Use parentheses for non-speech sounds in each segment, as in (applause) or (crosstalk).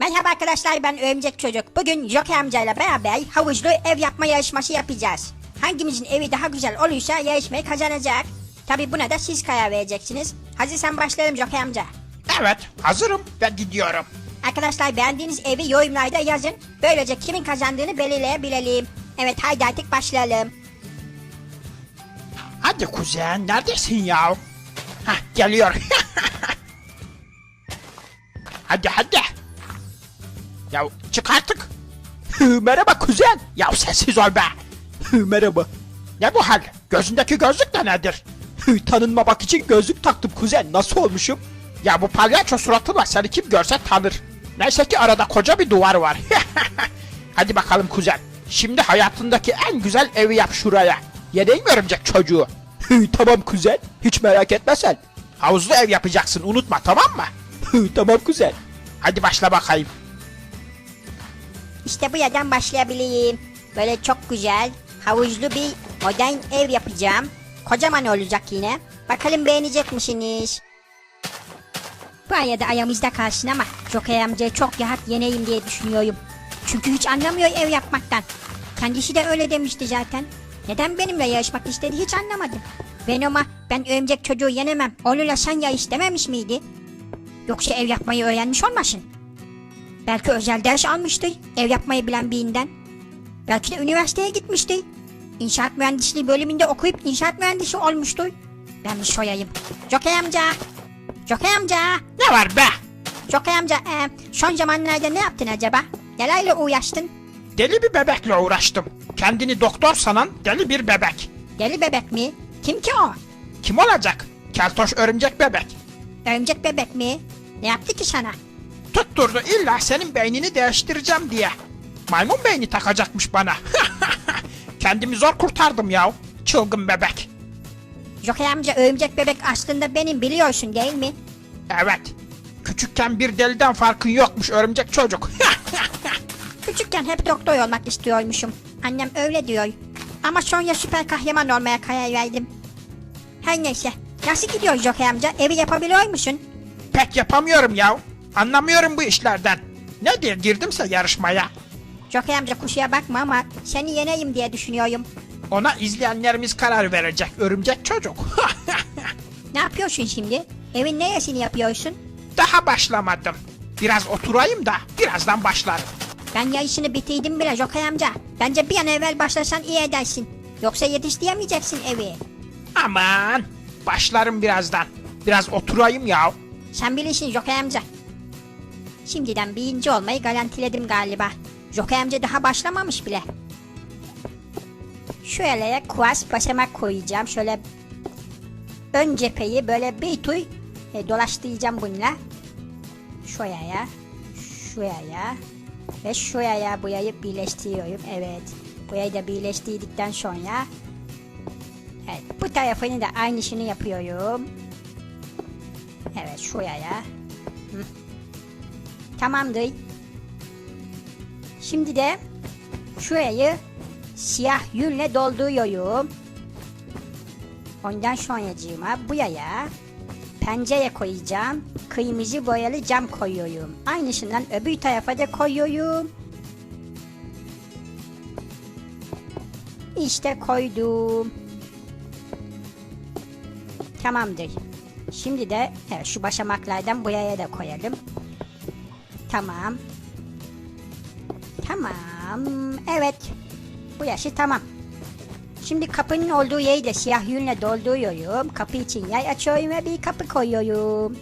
Merhaba arkadaşlar ben Örümcek Çocuk. Bugün Joker amcayla beraber havuzlu ev yapma yarışması yapacağız. Hangimizin evi daha güzel olursa yarışmayı kazanacak. Tabi buna da siz karar vereceksiniz. Hazırsan başlayalım Joker amca. Evet, hazırım ve gidiyorum. Arkadaşlar beğendiğiniz evi yorumlarda yazın. Böylece kimin kazandığını belirleyebilelim. Evet haydi artık başlayalım. Hadi kuzen, neredesin ya? Hah, geliyor. (laughs) hadi hadi. Ya çık artık. Merhaba kuzen. Ya sessiz ol be. Merhaba. Ne bu hal? Gözündeki gözlük de nedir? Hı, Tanınmamak için gözlük taktım kuzen. Nasıl olmuşum? Ya bu palyaço suratıyla seni kim görse tanır. Neyse ki arada koca bir duvar var. (laughs) Hadi bakalım kuzen. Şimdi hayatındaki en güzel evi yap şuraya. Yeneyim örümcek çocuğu. tamam kuzen. Hiç merak etme sen. Havuzlu ev yapacaksın unutma tamam mı? tamam kuzen. Hadi başla bakayım. İşte bu yerden başlayabilirim. Böyle çok güzel, havuzlu bir modern ev yapacağım. Kocaman olacak yine. Bakalım beğenecek misiniz? Bu arada ayağımızda kalsın ama Joker amcayı çok rahat yeneyim diye düşünüyorum. Çünkü hiç anlamıyor ev yapmaktan. Kendisi de öyle demişti zaten. Neden benimle yarışmak istedi hiç anlamadım. Venom'a ben örümcek çocuğu yenemem. Onunla sen yarış dememiş miydi? Yoksa ev yapmayı öğrenmiş olmasın? Belki özel ders almıştır ev yapmayı bilen birinden. Belki de üniversiteye gitmiştir. İnşaat mühendisliği bölümünde okuyup inşaat mühendisi olmuştur. Ben bir soyayım. Joker amca. Joker amca. Ne var be? Joker amca e, son zamanlarda ne yaptın acaba? Nelerle uğraştın? Deli bir bebekle uğraştım. Kendini doktor sanan deli bir bebek. Deli bebek mi? Kim ki o? Kim olacak? Keltoş örümcek bebek. Örümcek bebek mi? Ne yaptı ki sana? Tutturdu illa senin beynini değiştireceğim diye. Maymun beyni takacakmış bana. (laughs) Kendimi zor kurtardım ya. Çılgın bebek. Joker amca örümcek bebek aslında benim biliyorsun değil mi? Evet. Küçükken bir deliden farkın yokmuş örümcek çocuk. (laughs) Küçükken hep doktor olmak istiyormuşum. Annem öyle diyor. Ama sonra süper kahraman olmaya karar verdim. Her neyse. Nasıl gidiyor Joker amca? Evi yapabiliyor musun? Pek yapamıyorum ya. Anlamıyorum bu işlerden. Ne diye girdimse yarışmaya. Joker amca kusura bakma ama seni yeneyim diye düşünüyorum. Ona izleyenlerimiz karar verecek örümcek çocuk. (laughs) Ne yapıyorsun şimdi? Evin neresini yapıyorsun? Daha başlamadım. Biraz oturayım da birazdan başlarım. Ben yarışını bitirdim bile Joker amca. Bence bir an evvel başlasan iyi edersin. Yoksa yetiştiremeyeceksin evi. Aman başlarım birazdan. Biraz oturayım ya. Sen bilirsin Joker amca. Şimdiden birinci olmayı garantiledim galiba. Joker amca daha başlamamış bile. Şöyle kuas basamak koyacağım. Şöyle ön cepheyi böyle bir tur e, dolaştıracağım bununla. Şuraya, şuraya ve şuraya burayı birleştiriyorum. Evet. Burayı da birleştirdikten sonra Evet, bu tarafını da aynısını yapıyorum. Evet, şuraya. Tamamdır. Şimdi de şurayı siyah yünle dolduruyorum. Ondan sonracığıma buraya pencere koyacağım. Kırmızı boyalı cam koyuyorum. Aynısından öbür tarafa da koyuyorum. İşte koydum. Tamamdır. Şimdi de evet, şu başamaklardan buraya da koyalım. Tamam. Tamam. Evet. Bu yaşı tamam. Şimdi kapının olduğu de siyah yünle dolduruyorum. Kapı için yer açıyorum ve bir kapı koyuyorum.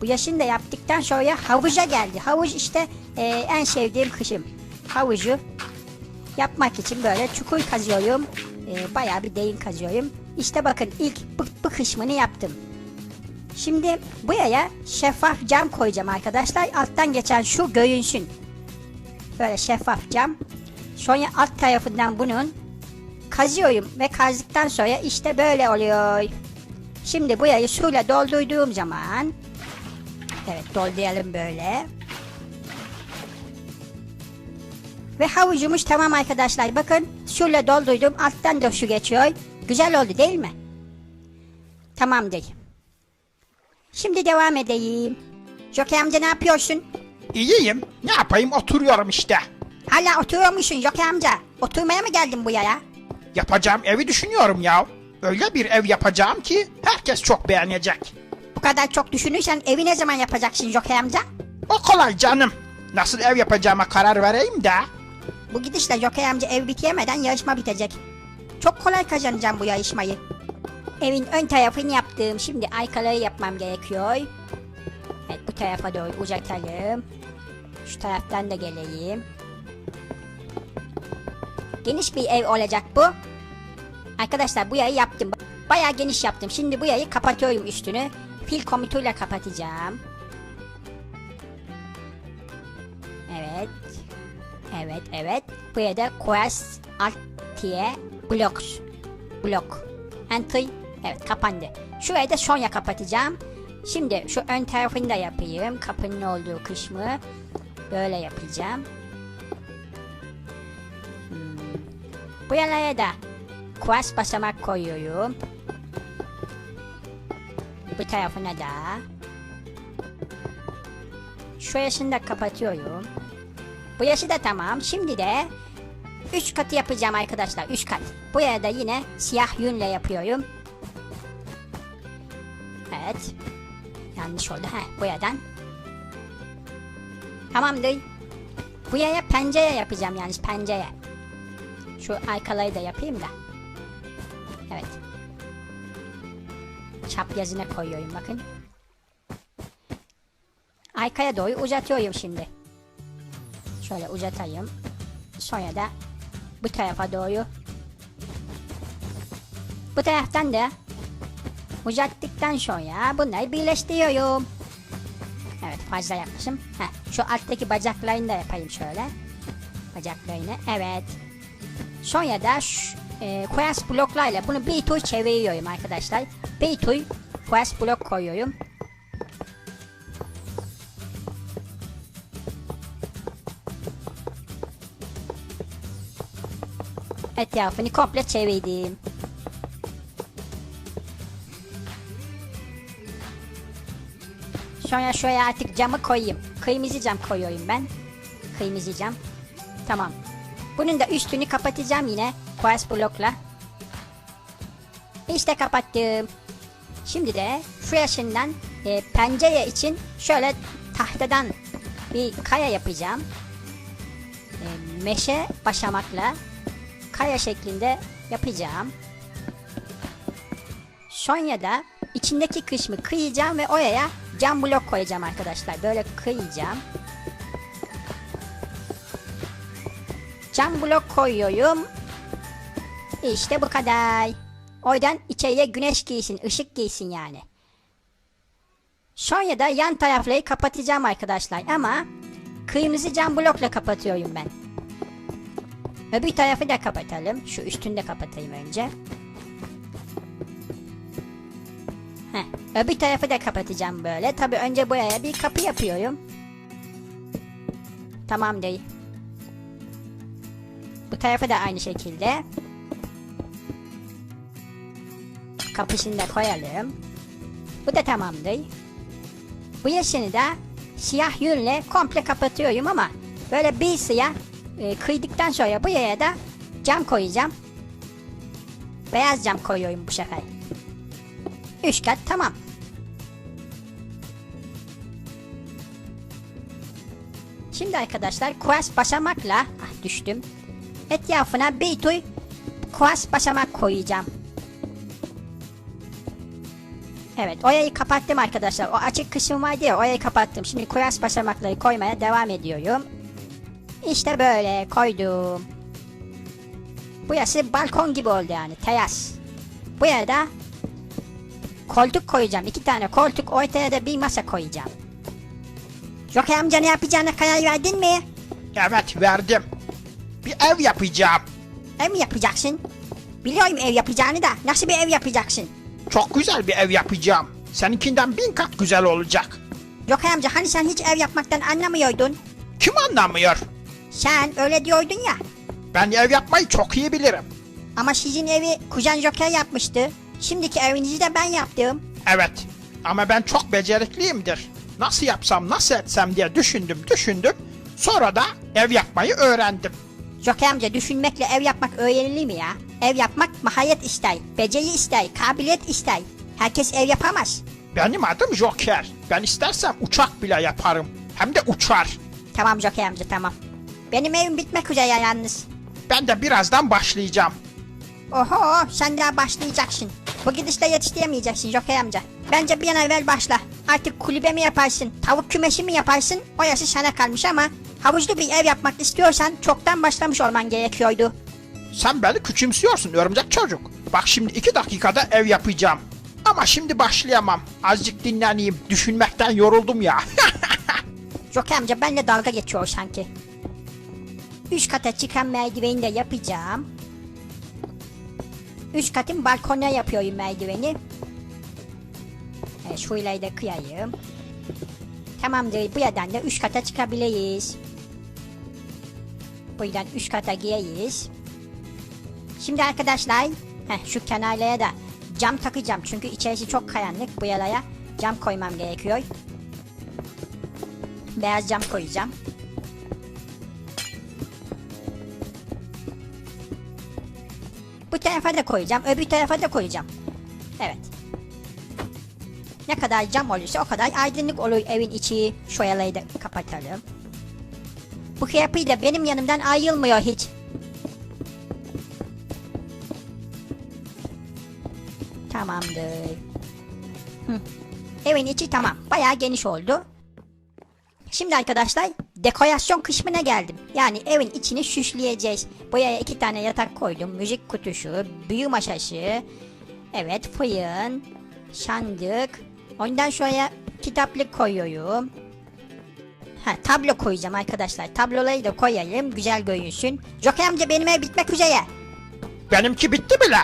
Bu yaşını da yaptıktan sonra havuza geldi. Havuz işte e, en sevdiğim kışım. Havuzu yapmak için böyle çukur kazıyorum. E, bayağı bir derin kazıyorum. İşte bakın ilk bu, bu kısmını yaptım. Şimdi buraya şeffaf cam koyacağım arkadaşlar. Alttan geçen şu görünsün. Böyle şeffaf cam. Sonra alt tarafından bunun kazıyorum ve kazdıktan sonra işte böyle oluyor. Şimdi burayı suyla doldurduğum zaman evet dolduralım böyle. Ve havucumuz tamam arkadaşlar. Bakın suyla doldurdum. Alttan da su geçiyor. Güzel oldu değil mi? Tamamdır. Şimdi devam edeyim. Joker amca ne yapıyorsun? İyiyim. Ne yapayım oturuyorum işte. Hala oturuyormuşsun Joker amca. Oturmaya mı geldin bu yaya? Yapacağım evi düşünüyorum ya. Öyle bir ev yapacağım ki herkes çok beğenecek. Bu kadar çok düşünürsen evi ne zaman yapacaksın Joker amca? O kolay canım. Nasıl ev yapacağıma karar vereyim de. Bu gidişle Joker amca ev bitiremeden yarışma bitecek. Çok kolay kazanacağım bu yarışmayı. Evin ön tarafını yaptım. Şimdi arkaları yapmam gerekiyor. Evet bu tarafa doğru uzatalım. Şu taraftan da geleyim. Geniş bir ev olacak bu. Arkadaşlar bu yayı yaptım. Bayağı geniş yaptım. Şimdi bu yayı kapatıyorum üstünü. Fil komutuyla kapatacağım. Evet. Evet evet. Buraya da Quest Alt diye Blocks. Block. Enter. Evet kapandı. Şurayı da Sonya kapatacağım. Şimdi şu ön tarafını da yapayım. Kapının olduğu kısmı. Böyle yapacağım. Hmm. Buralara da Quest basamak koyuyorum. Bu tarafına da. Şurasını da kapatıyorum. Bu yaşı da tamam. Şimdi de 3 katı yapacağım arkadaşlar. 3 kat. Buraya da yine siyah yünle yapıyorum. Evet. Yanlış oldu. Heh, boyadan. Tamamdır. Buraya pencere yapacağım yalnız pencere. Şu arkaları da yapayım da. Evet. Çap yazına koyuyorum bakın. Arkaya doğru uzatıyorum şimdi. Şöyle uzatayım. Sonra da bu tarafa doğru. Bu taraftan da uzattıktan sonra bunları birleştiriyorum. Evet fazla yapmışım. Heh, şu alttaki bacaklarını da yapayım şöyle. Bacaklarını evet. Sonra da şu, e, Quest bloklarla bunu bir tur çeviriyorum arkadaşlar. Bir tur Quest blok koyuyorum. Etrafını komple çevirdim. Sonra şuraya artık camı koyayım. Kırmızı cam koyuyorum ben. Kırmızı cam. Tamam. Bunun da üstünü kapatacağım yine. Quartz blokla. İşte kapattım. Şimdi de yaşından e, pencere için şöyle tahtadan bir kaya yapacağım. E, meşe başamakla kaya şeklinde yapacağım. Sonra da içindeki kısmı kıyacağım ve oraya cam blok koyacağım arkadaşlar. Böyle kıyacağım. Cam blok koyuyorum. İşte bu kadar. Oradan içeriye güneş giysin, ışık giysin yani. Sonra da yan tarafları kapatacağım arkadaşlar ama kırmızı cam blokla kapatıyorum ben. Öbür tarafı da kapatalım. Şu üstünü de kapatayım önce. Heh, öbür tarafı da kapatacağım böyle. Tabi önce buraya bir kapı yapıyorum. Tamam değil. Bu tarafa da aynı şekilde. Kapısını da koyalım. Bu da tamamdır. Bu yaşını da siyah yünle komple kapatıyorum ama böyle bir siyah e, kıydıktan sonra buraya da cam koyacağım. Beyaz cam koyuyorum bu sefer. Üç kat tamam. Şimdi arkadaşlar kuas basamakla ah düştüm. Etrafına bir tur kuas basamak koyacağım. Evet orayı kapattım arkadaşlar. O açık kısım vardı ya orayı kapattım. Şimdi kuas basamakları koymaya devam ediyorum. İşte böyle koydum. Burası balkon gibi oldu yani teras. Buraya da koltuk koyacağım. iki tane koltuk ortaya da bir masa koyacağım. Joker amca ne yapacağına karar verdin mi? Evet verdim. Bir ev yapacağım. Ev mi yapacaksın? Biliyorum ev yapacağını da nasıl bir ev yapacaksın? Çok güzel bir ev yapacağım. Seninkinden bin kat güzel olacak. Joker amca hani sen hiç ev yapmaktan anlamıyordun? Kim anlamıyor? Sen öyle diyordun ya. Ben ev yapmayı çok iyi bilirim. Ama sizin evi kuzen Joker yapmıştı. Şimdiki evinizi de ben yaptım. Evet. Ama ben çok becerikliyimdir. Nasıl yapsam nasıl etsem diye düşündüm düşündüm. Sonra da ev yapmayı öğrendim. Joker amca düşünmekle ev yapmak öğrenilir mi ya? Ev yapmak maharet ister, beceri ister, kabiliyet ister. Herkes ev yapamaz. Benim adım Joker. Ben istersem uçak bile yaparım. Hem de uçar. Tamam Joker amca tamam. Benim evim bitmek üzere yalnız. Ben de birazdan başlayacağım. Oho sen daha başlayacaksın. Bu gidişle yetiştiremeyeceksin Joker amca. Bence bir an evvel başla. Artık kulübe mi yaparsın, tavuk kümesi mi yaparsın? O yaşı sana kalmış ama havuzlu bir ev yapmak istiyorsan çoktan başlamış olman gerekiyordu. Sen beni küçümsüyorsun örümcek çocuk. Bak şimdi iki dakikada ev yapacağım. Ama şimdi başlayamam. Azıcık dinleneyim. Düşünmekten yoruldum ya. (laughs) Joker amca benimle dalga geçiyor sanki. Üç kata çıkan merdiveni de yapacağım. Üç katın balkonuna yapıyorum merdiveni. Evet, şurayı da kıyayım. Tamamdır. Bu yerden de üç kata çıkabiliriz. Buradan üç kata gireyiz. Şimdi arkadaşlar, heh, şu kenarlara da cam takacağım. Çünkü içerisi çok karanlık. Bu yerlere cam koymam gerekiyor. Beyaz cam koyacağım. Tarafa da koyacağım. Öbür tarafa da koyacağım. Evet. Ne kadar cam olursa o kadar aydınlık olur evin içi. Şoyalayı da kapatalım. Bu kıyapıyı da benim yanımdan ayrılmıyor hiç. Tamamdır. Hı. Evin içi tamam. Bayağı geniş oldu. Şimdi arkadaşlar dekorasyon kısmına geldim. Yani evin içini süsleyeceğiz. Buraya iki tane yatak koydum. Müzik kutusu, büyü masası, evet fırın, sandık. Ondan sonra kitaplık koyuyorum. Ha, tablo koyacağım arkadaşlar. Tabloları da koyayım. Güzel görünsün. Joker amca benim ev bitmek üzere. Benimki bitti bile.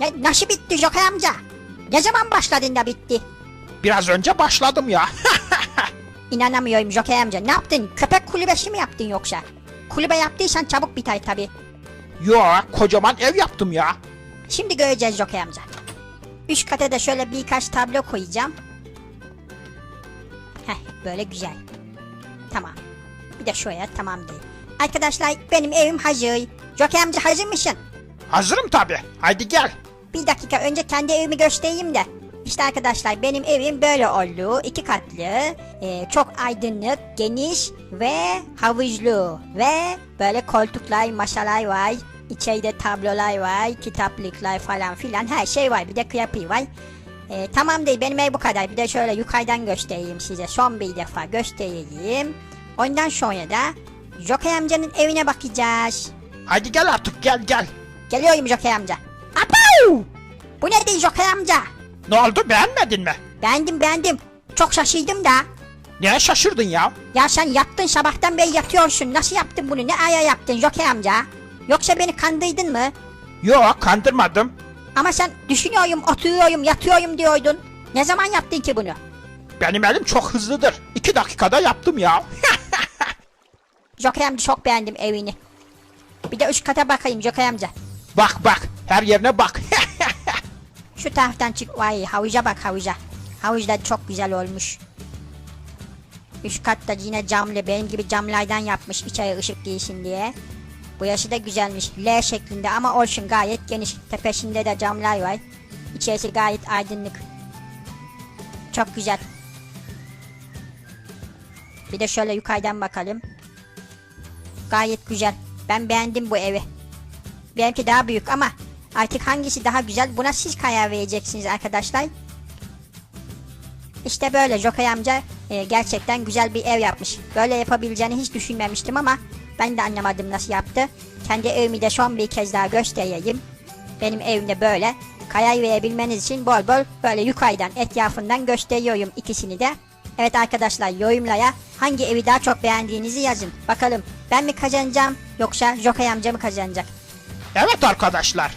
Ne, nasıl bitti Joker amca? Ne zaman başladın da bitti? Biraz önce başladım ya. (laughs) İnanamıyorum Joker amca. Ne yaptın? Köpek kulübesi mi yaptın yoksa? Kulübe yaptıysan çabuk biter tabi. Yo kocaman ev yaptım ya. Şimdi göreceğiz Joker amca. Üst kata da şöyle birkaç tablo koyacağım. Heh böyle güzel. Tamam. Bir de şuraya tamam değil. Arkadaşlar benim evim hazır. Joker amca hazır mısın? Hazırım tabi. Haydi gel. Bir dakika önce kendi evimi göstereyim de. İşte arkadaşlar benim evim böyle oldu. iki katlı, e, çok aydınlık, geniş ve havuzlu. Ve böyle koltuklar, masalar var. İçeride tablolar var, kitaplıklar falan filan her şey var. Bir de kıyapı var. E, tamam değil benim ev bu kadar. Bir de şöyle yukarıdan göstereyim size. Son bir defa göstereyim. Ondan sonra da Joker amcanın evine bakacağız. Haydi gel artık gel gel. Geliyorum Joker amca. Apav! Bu ne değil Joker amca? Ne oldu beğenmedin mi? Beğendim beğendim. Çok şaşırdım da. Niye şaşırdın ya? Ya sen yattın sabahtan beri yatıyorsun. Nasıl yaptın bunu? Ne aya yaptın Joker amca? Yoksa beni kandırdın mı? Yo kandırmadım. Ama sen düşünüyorum, oturuyorum, yatıyorum diyordun. Ne zaman yaptın ki bunu? Benim elim çok hızlıdır. İki dakikada yaptım ya. (laughs) Joker amca çok beğendim evini. Bir de üst kata bakayım Joker amca. bak bak her yerine bak. Şu taraftan çık. Vay havuza bak havuza. Havuz da çok güzel olmuş. Üst katta yine camlı benim gibi camlardan yapmış içeri ışık girsin diye. Bu yaşı da güzelmiş. L şeklinde ama olsun gayet geniş. Tepesinde de camlar var. İçerisi gayet aydınlık. Çok güzel. Bir de şöyle yukarıdan bakalım. Gayet güzel. Ben beğendim bu evi. Benimki daha büyük ama artık hangisi daha güzel buna siz karar vereceksiniz arkadaşlar. İşte böyle Joker amca e, gerçekten güzel bir ev yapmış. Böyle yapabileceğini hiç düşünmemiştim ama ben de anlamadım nasıl yaptı. Kendi evimi de son bir kez daha göstereyim. Benim evimde böyle. Karar verebilmeniz için bol bol böyle yukarıdan etrafından gösteriyorum ikisini de. Evet arkadaşlar yorumlara hangi evi daha çok beğendiğinizi yazın. Bakalım ben mi kazanacağım yoksa Joker amca mı kazanacak? evet arkadaşlar.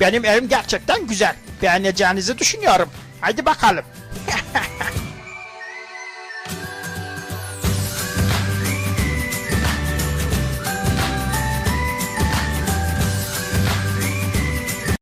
Benim evim gerçekten güzel. Beğeneceğinizi düşünüyorum. Haydi bakalım.